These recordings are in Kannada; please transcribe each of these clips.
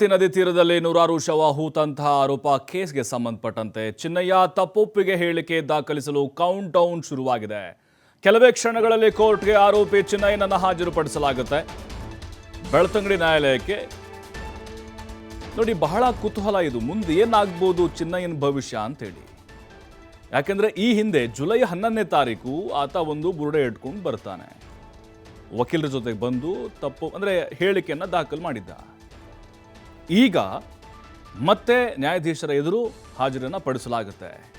ನದಿ ತೀರದಲ್ಲಿ ನೂರಾರು ಶವ ಹೂತಂತಹ ಆರೋಪ ಕೇಸ್ಗೆ ಸಂಬಂಧಪಟ್ಟಂತೆ ಚಿನ್ನಯ್ಯ ತಪ್ಪೊಪ್ಪಿಗೆ ಹೇಳಿಕೆ ದಾಖಲಿಸಲು ಕೌಂಟ್ ಡೌನ್ ಶುರುವಾಗಿದೆ. ಕೆಲವೇ ಕ್ಷಣಗಳಲ್ಲಿ ಕೋರ್ಟ್ಗೆ ಆರೋಪಿ ಚಿನ್ನಯ್ಯನನ್ನು ಹಾಜರುಪಡಿಸಲಾಗುತ್ತೆ. ಬೆಳ್ತಂಗಡಿ ನ್ಯಾಯಾಲಯಕ್ಕೆ ನೋಡಿ ಬಹಳ ಕುತೂಹಲ ಇದು. ಮುಂದೆ ಏನಾಗ್ಬೋದು ಚಿನ್ನಯ್ಯನ ಭವಿಷ್ಯ ಅಂತೇಳಿ. ಯಾಕೆಂದ್ರೆ ಈ ಹಿಂದೆ ಜುಲೈ ಹನ್ನೊಂದನೇ ತಾರೀಕು ಆತ ಒಂದು ಬುರುಡೆ ಇಟ್ಕೊಂಡು ಬರ್ತಾನೆ. ವಕೀಲರ ಜೊತೆಗೆ ಬಂದು ತಪ್ಪು ಅಂದರೆ ಹೇಳಿಕೆಯನ್ನು ದಾಖಲು ಮಾಡಿದ್ದ. ಈಗ ಮತ್ತೆ ನ್ಯಾಯಾಧೀಶರ ಎದುರು ಹಾಜರನ್ನು ಪಡಿಸಲಾಗುತ್ತೆ.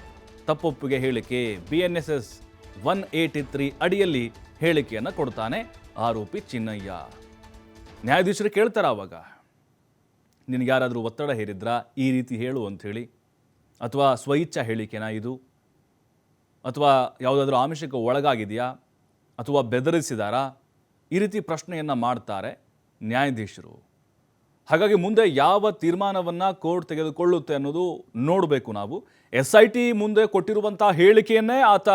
ತಪ್ಪೊಪ್ಪಿಗೆ ಹೇಳಿಕೆ B N S S one eighty three ಅಡಿಯಲ್ಲಿ ಹೇಳಿಕೆಯನ್ನು ಕೊಡ್ತಾನೆ ಆರೋಪಿ ಚಿನ್ನಯ್ಯ. ನ್ಯಾಯಾಧೀಶರು ಕೇಳ್ತಾರ ಆವಾಗ ನಿನಗೆ ಯಾರಾದರೂ ಒತ್ತಡ ಹೇರಿದ್ರಾ? ಈ ರೀತಿ ಹೇಳು ಅಂಥೇಳಿ. ಅಥವಾ ಸ್ವಇಚ್ಛಾ ಹೇಳಿಕೆನಾ ಇದು? ಅಥವಾ ಯಾವುದಾದ್ರೂ ಆಮಿಷಕ್ಕೆ ಒಳಗಾಗಿದೆಯಾ? ಅಥವಾ ಬೆದರಿಸಿದಾರಾ? ಈ ರೀತಿ ಪ್ರಶ್ನೆಯನ್ನು ಮಾಡ್ತಾರೆ ನ್ಯಾಯಾಧೀಶರು. ಹಾಗಾಗಿ ಮುಂದೆ ಯಾವ ತೀರ್ಮಾನವನ್ನು ಕೋರ್ಟ್ ತೆಗೆದುಕೊಳ್ಳುತ್ತೆ ಅನ್ನೋದು ನೋಡಬೇಕು ನಾವು. ಎಸ್ ಐ ಟಿ ಮುಂದೆ ಕೊಟ್ಟಿರುವಂಥ ಹೇಳಿಕೆಯನ್ನೇ ಆತ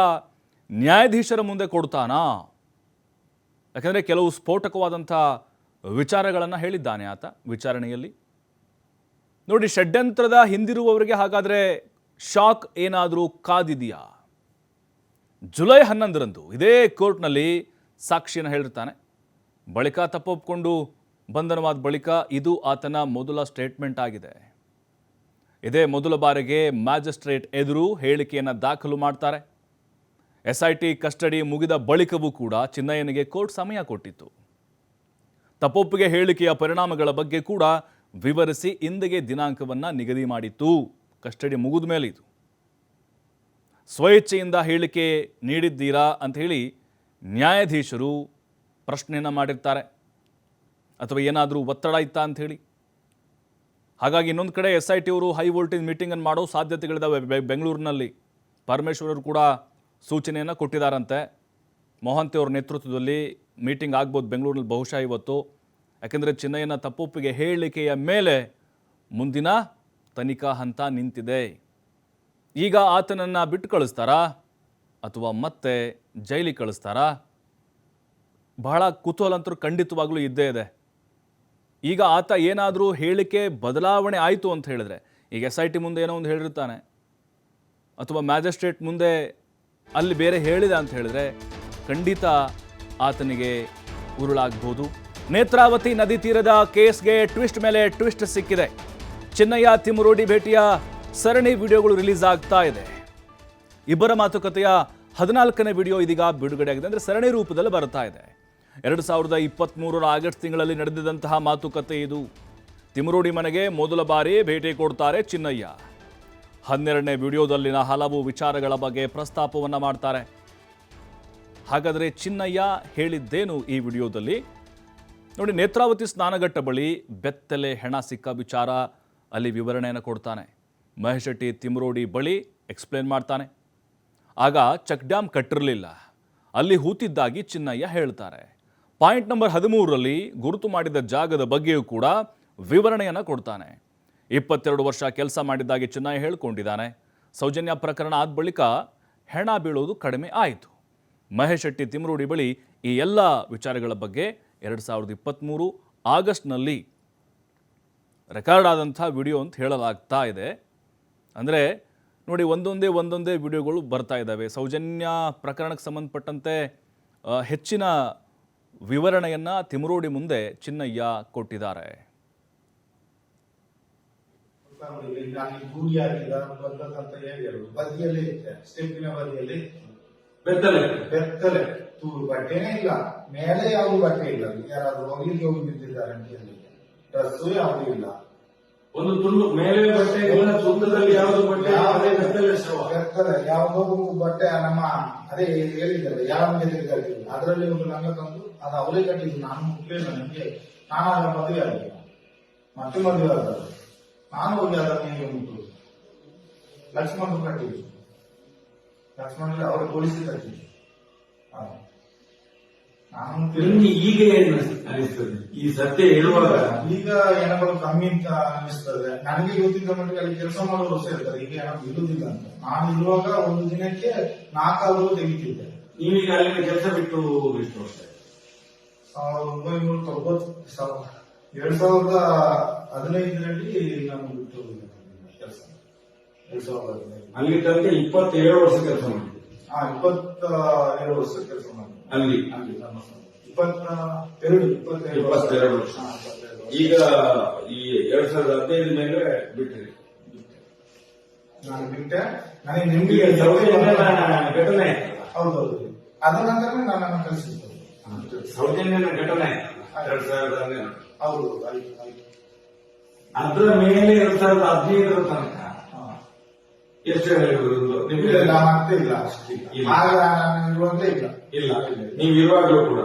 ನ್ಯಾಯಾಧೀಶರ ಮುಂದೆ ಕೊಡ್ತಾನಾ? ಯಾಕಂದರೆ ಕೆಲವು ಸ್ಫೋಟಕವಾದಂಥ ವಿಚಾರಗಳನ್ನು ಹೇಳಿದ್ದಾನೆ ಆತ ವಿಚಾರಣೆಯಲ್ಲಿ. ನೋಡಿ, ಷಡ್ಯಂತ್ರದ ಹಿಂದಿರುವವರಿಗೆ ಹಾಗಾದರೆ ಶಾಕ್ ಏನಾದರೂ ಕಾದಿದೆಯಾ? ಜುಲೈ ಹನ್ನೊಂದರಂದು ಇದೇ ಕೋರ್ಟ್ನಲ್ಲಿ ಸಾಕ್ಷಿಯನ್ನು ಹೇಳಿರ್ತಾನೆ. ಬಳಿಕ ತಪ್ಪೊಪ್ಕೊಂಡು ಬಂಧನವಾದ ಬಳಿಕ ಇದು ಆತನ ಮೊದಲ ಸ್ಟೇಟ್ಮೆಂಟ್ ಆಗಿದೆ. ಇದೇ ಮೊದಲ ಬಾರಿಗೆ ಮ್ಯಾಜಿಸ್ಟ್ರೇಟ್ ಎದುರು ಹೇಳಿಕೆಯನ್ನು ದಾಖಲು ಮಾಡ್ತಾರೆ. ಎಸ್ ಐ ಟಿ ಕಸ್ಟಡಿ ಮುಗಿದ ಬಳಿಕವೂ ಕೂಡ ಚಿನ್ನಯ್ಯನಿಗೆ ಕೋರ್ಟ್ ಸಮಯ ಕೊಟ್ಟಿತ್ತು. ತಪ್ಪೊಪ್ಪಿಗೆ ಹೇಳಿಕೆಯ ಪರಿಣಾಮಗಳ ಬಗ್ಗೆ ಕೂಡ ವಿವರಿಸಿ ಇಂದಿಗೆ ದಿನಾಂಕವನ್ನು ನಿಗದಿ ಮಾಡಿತ್ತು. ಕಸ್ಟಡಿ ಮುಗಿದ ಮೇಲೆ ಇದು ಸ್ವಇಚ್ಛೆಯಿಂದ ಹೇಳಿಕೆ ನೀಡಿದ್ದೀರಾ ಅಂತ ಹೇಳಿ ನ್ಯಾಯಾಧೀಶರು ಪ್ರಶ್ನೆಯನ್ನು ಮಾಡಿರ್ತಾರೆ. ಅಥವಾ ಏನಾದರೂ ಒತ್ತಡ ಇತ್ತಾ ಅಂತ ಹೇಳಿ? ಹಾಗಾಗಿ ಇನ್ನೊಂದು ಕಡೆ ಎಸ್ ಐ ಟಿ ಅವರು ಹೈ ವೋಲ್ಟೇಜ್ ಮೀಟಿಂಗನ್ನು ಮಾಡೋ ಸಾಧ್ಯತೆಗಳಿದ್ದಾವೆ ಬೆಂಗಳೂರಿನಲ್ಲಿ. ಪರಮೇಶ್ವರರು ಕೂಡ ಸೂಚನೆಯನ್ನು ಕೊಟ್ಟಿದ್ದಾರಂತೆ ಮೋಹಂತಿ ಅವ್ರ ನೇತೃತ್ವದಲ್ಲಿ ಮೀಟಿಂಗ್ ಆಗ್ಬೋದು ಬೆಂಗಳೂರಿನಲ್ಲಿ ಬಹುಶಃ ಇವತ್ತು. ಯಾಕೆಂದರೆ ಚಿನ್ನಯ್ಯನ ತಪ್ಪೊಪ್ಪಿಗೆ ಹೇಳಿಕೆಯ ಮೇಲೆ ಮುಂದಿನ ತನಿಖಾ ಹಂತ ನಿಂತಿದೆ. ಈಗ ಆತನನ್ನು ಬಿಟ್ಟು ಕಳಿಸ್ತಾರಾ? ಅಥವಾ ಮತ್ತೆ ಜೈಲಿಗೆ ಕಳಿಸ್ತಾರಾ? ಬಹಳ ಕುತೂಹಲ ಖಂಡಿತವಾಗಲೂ ಖಂಡಿತವಾಗ್ಲೂ ಇದ್ದೇ ಇದೆ. ಈಗ ಆತ ಏನಾದರೂ ಹೇಳಿಕೆ ಬದಲಾವಣೆ ಆಯಿತು ಅಂತ ಹೇಳಿದ್ರೆ, ಈಗ ಎಸ್ ಐ ಟಿ ಮುಂದೆ ಏನೋ ಒಂದು ಹೇಳಿರ್ತಾನೆ, ಅಥವಾ ಮ್ಯಾಜಿಸ್ಟ್ರೇಟ್ ಮುಂದೆ ಅಲ್ಲಿ ಬೇರೆ ಹೇಳಿದ ಅಂತ ಹೇಳಿದ್ರೆ, ಖಂಡಿತ ಆತನಿಗೆ ಉರುಳಾಗ್ಬೋದು. ನೇತ್ರಾವತಿ ನದಿ ತೀರದ ಕೇಸ್ಗೆ ಟ್ವಿಸ್ಟ್ ಮೇಲೆ ಟ್ವಿಸ್ಟ್ ಸಿಕ್ಕಿದೆ. ಚೆನ್ನಯ್ಯ ತಿಮ್ಮರೋಡಿ ಭೇಟಿಯ ಸರಣಿ ವಿಡಿಯೋಗಳು ರಿಲೀಸ್ ಆಗ್ತಾ ಇದೆ. ಇಬ್ಬರ ಮಾತುಕತೆಯ ಹದಿನಾಲ್ಕನೇ ವಿಡಿಯೋ ಇದೀಗ ಬಿಡುಗಡೆ ಆಗಿದೆ ಅಂದರೆ ಸರಣಿ ರೂಪದಲ್ಲಿ ಬರ್ತಾ ಇದೆ. ಎರಡು ಸಾವಿರದ ಇಪ್ಪತ್ತ್ಮೂರರ ಆಗಸ್ಟ್ ತಿಂಗಳಲ್ಲಿ ನಡೆದಿದಂತಹ ಮಾತುಕತೆ ಇದು. ತಿಮರೋಡಿ ಮನೆಗೆ ಮೊದಲ ಬಾರಿ ಭೇಟಿ ಕೊಡ್ತಾರೆ ಚಿನ್ನಯ್ಯ. ಹನ್ನೆರಡನೇ ವಿಡಿಯೋದಲ್ಲಿನ ಹಲವು ವಿಚಾರಗಳ ಬಗ್ಗೆ ಪ್ರಸ್ತಾಪವನ್ನು ಮಾಡ್ತಾರೆ. ಹಾಗಾದರೆ ಚಿನ್ನಯ್ಯ ಹೇಳಿದ್ದೇನು ಈ ವಿಡಿಯೋದಲ್ಲಿ? ನೋಡಿ, ನೇತ್ರಾವತಿ ಸ್ನಾನಘಟ್ಟ ಬಳಿ ಬೆತ್ತಲೆ ಹೆಣ ಸಿಕ್ಕ ವಿಚಾರ ಅಲ್ಲಿ ವಿವರಣೆಯನ್ನು ಕೊಡ್ತಾನೆ. ಮಹೇಶ್ ಶೆಟ್ಟಿ ತಿಮ್ರೋಡಿ ಬಳಿ ಎಕ್ಸ್ಪ್ಲೇನ್ ಮಾಡ್ತಾನೆ. ಆಗ ಚೆಕ್ ಡ್ಯಾಮ್ ಕಟ್ಟಿರಲಿಲ್ಲ. ಅಲ್ಲಿ ಹೂತಿದ್ದಾಗಿ ಚಿನ್ನಯ್ಯ ಹೇಳ್ತಾರೆ. ಪಾಯಿಂಟ್ ನಂಬರ್ ಹದಿಮೂರರಲ್ಲಿ ಗುರುತು ಮಾಡಿದ ಜಾಗದ ಬಗ್ಗೆಯೂ ಕೂಡ ವಿವರಣೆಯನ್ನು ಕೊಡ್ತಾನೆ. ಇಪ್ಪತ್ತೆರಡು ವರ್ಷ ಕೆಲಸ ಮಾಡಿದ್ದಾಗಿ ಚೆನ್ನಾಗಿ ಹೇಳ್ಕೊಂಡಿದ್ದಾನೆ. ಸೌಜನ್ಯ ಪ್ರಕರಣ ಆದ ಬಳಿಕ ಹೆಣ ಬೀಳೋದು ಕಡಿಮೆ ಆಯಿತು. ಮಹೇಶ್ ಶೆಟ್ಟಿ ತಿಮ್ರೂಡಿ ಬಳಿ ಈ ಎಲ್ಲ ವಿಚಾರಗಳ ಬಗ್ಗೆ ಎರಡು ಸಾವಿರದ ಇಪ್ಪತ್ತ್ಮೂರು ಆಗಸ್ಟ್ನಲ್ಲಿ ರೆಕಾರ್ಡ್ ಆದಂಥ ವಿಡಿಯೋ ಅಂತ ಹೇಳಲಾಗ್ತಾ ಇದೆ. ಅಂದರೆ ನೋಡಿ ಒಂದೊಂದೇ ಒಂದೊಂದೇ ವಿಡಿಯೋಗಳು ಬರ್ತಾ ಇದ್ದಾವೆ. ಸೌಜನ್ಯ ಪ್ರಕರಣಕ್ಕೆ ಸಂಬಂಧಪಟ್ಟಂತೆ ಹೆಚ್ಚಿನ ವಿವರಣೆಯನ್ನು ತಿಮರೋಡಿ ಮುಂದೆ ಚಿನ್ನಯ್ಯ ಕೊಟ್ಟಿದ್ದಾರೆ. ಬೆತ್ತಲೆ. ತೂರು ಬಟ್ಟೆನೇ ಇಲ್ಲ ಮೇಲೆ ಯಾವುದು ಬಟ್ಟೆ ಇಲ್ಲ ಯಾರಾದ್ರೂ ಹೋಗಿ ಹೋಗಿ ಬಿದ್ದಿದ್ದಾರೆ ಡ್ರೆಸ್ಸು ಯಾವುದು ಇಲ್ಲ ಒಂದು ತುಂಡು ಮೇಲೆ ಬಟ್ಟೆ ಎಲ್ಲ ತುಂಡದಲ್ಲಿ ಯಾವುದು ಬಟ್ಟೆ, ಯಾವುದೇ ಶವ ಬೆತ್ತಲೆ ಯಾವುದೋ ಬಟ್ಟೆ ನಮ್ಮ, ಅದೇ ಹೇಳಿದ್ದಾರೆ ಯಾವ ತೆಗೆದಾಗಿ ಅದರಲ್ಲಿ ಒಂದು ನಂಗ ತಂದು, ಅದು ಅವರೇ ಕಟ್ಟಿದ್ದು. ನಾನು ಮುಖ್ಯ ನನಗೆ, ನಾನು ಅದರ ಮದುವೆ ಆಗಿಲ್ಲ ಮತ್ತೆ ಮದುವೆ ಆದ ನಾನು ಹೋಗಿ ಅದರ ಮೇಲೆ ಮುಟ್ಟು ಲಕ್ಷ್ಮಣ್ ಕಟ್ಟಿದ್ದು. ಲಕ್ಷ್ಮಣ್ ಅವರು ಪೊಲೀಸ್ ಕಟ್ಟಿದ್ದು. ನಿಮ್ಗೆ ಈಗ ಏನು ಅನಿಸ್ತದೆ ಈ ಸತ್ಯ ಹೇಳುವಾಗ ಈಗ ಹೆಣಗಳು ಕಮ್ಮಿ ಅಂತ ಅನಿಸ್ತದೆ ನನಗೆ ಗೊತ್ತಿದ್ದ ಮಟ್ಟಿಗೆ ಅಲ್ಲಿ ಕೆಲಸ ಮಾಡೋರು ಇರ್ತಾರೆ. ಈಗ ಹೆಣ ಇರುವುದಿಲ್ಲ ಅಂತ. ನಾನು ಇರುವಾಗ ಒಂದು ದಿನಕ್ಕೆ ನಾಲ್ಕಾದ್ರು ತೆಗಿತಿದ್ದೆ. ನೀವೀಗ ಅಲ್ಲಿಂದ ಕೆಲಸ ಬಿಟ್ಟು ಎಷ್ಟು ವರ್ಷ ಸಾವಿರದ ಒಂಬೈನೂರ ತೊಂಬತ್ತು ಸಾವಿರ ಎರಡ್ ಸಾವಿರದ ಹದಿನೈದರಲ್ಲಿ ನಾನು ಬಿಟ್ಟು ಕೆಲಸ. ಎರಡ್ ಸಾವಿರದ ಹದಿನೈದು. ಅಲ್ಲಿ ತನಕ ಇಪ್ಪತ್ತೇಳು ವರ್ಷ ಕೆಲಸ ಮಾಡಿದ್ದೆ ಹಾ ಇಪ್ಪತ್ತ ಎರಡು ವರ್ಷ ಕೆಲಸ ಅಲ್ಲಿ ಇಪ್ಪತ್ತ ಎರಡು ಇಪ್ಪತ್ತೆರಡು ವರ್ಷ. ಈಗ ಈ ಎರಡ್ ಸಾವಿರದ ಹದಿನೈದು ಮೇಲೆ ಬಿಟ್ಟಿರಿ ನಾನು ಬಿಟ್ಟೆ ನನಗೆ ನಿಮ್ಗೆ ಘಟನೆ. ಹೌದೌದು. ಅದ ನಂತರ ನಾನು ಕಲಿಸಿದ್ದು ಸೌಜನ್ಯನ ಘಟನೆ ಎರಡ್ ಸಾವಿರದ ಹದಿನೈದು. ಹೌದು ಆಯ್ತು ಆಯ್ತು. ಅದ್ರ ಮೇಲೆ ಎರಡ್ ಸಾವಿರದ ಹದಿನೈದರ ತನಕ. ಎಷ್ಟು ನಿಮ್ಗೆ ಇಲ್ಲ ಇಲ್ಲ. ಇಲ್ಲ. ನಾನು ಇರುವಾಗಲೇ ಇಲ್ಲ. ಇಲ್ಲ. ನೀವು ಇರುವಾಗಲೂ ಕೂಡ.